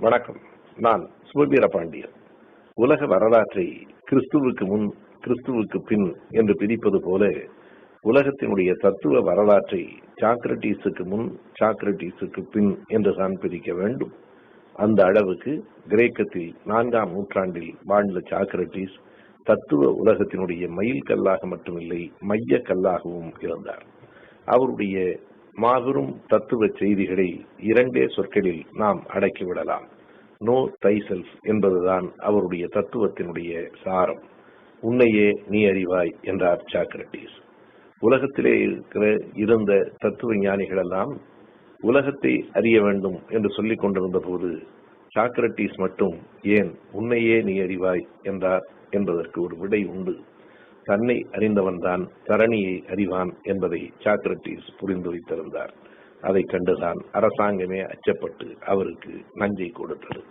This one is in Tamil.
வணக்கம். நான் சுபவீர பாண்டியன் உலக வரலாற்றை கிறிஸ்துவுக்கு முன் கிறிஸ்துவுக்கு பின் என்று பிரிப்பது போல உலகத்தினுடைய தத்துவ வரலாற்றை சாக்ரட்டிஸுக்கு முன் சாக்ரட்டிஸுக்கு பின் என்றுதான் பிரிக்க வேண்டும். அந்த அளவுக்கு கிரேக்கத்தில் நான்காம் நூற்றாண்டில் வாழ்ந்த சாக்ரட்டிஸ் தத்துவ உலகத்தினுடைய மயில் கல்லாக மட்டுமில்லை மைய கல்லாகவும் இருந்தார். அவருடைய மாபெரும் தத்துவ செய்திகளை இரண்டே சொற்களில் நாம் அடக்கிவிடலாம். நோ தைசெல்ஃப் என்பதுதான் அவருடைய தத்துவத்தினுடைய சாரம். உன்னையே நீ அறிவாய் என்றார் சாக்ரட்டிஸ் உலகத்திலே இருக்கிற இருந்த தத்துவ ஞானிகள் எல்லாம் உலகத்தை அறிய வேண்டும் என்று சொல்லிக் கொண்டிருந்த போது சாக்ரட்டிஸ் மட்டும் ஏன் உன்னையே நீ அறிவாய் என்றார் என்பதற்கு ஒரு விடை உண்டு. தன்னை அறிந்தவன்தான் தரணியை அறிவான் என்பதை சாக்ரட்டிஸ் புரிந்து வைத்திருந்தார். அதை கண்டுதான் அரசாங்கமே அச்சப்பட்டு அவருக்கு நஞ்சை கொடுத்தது.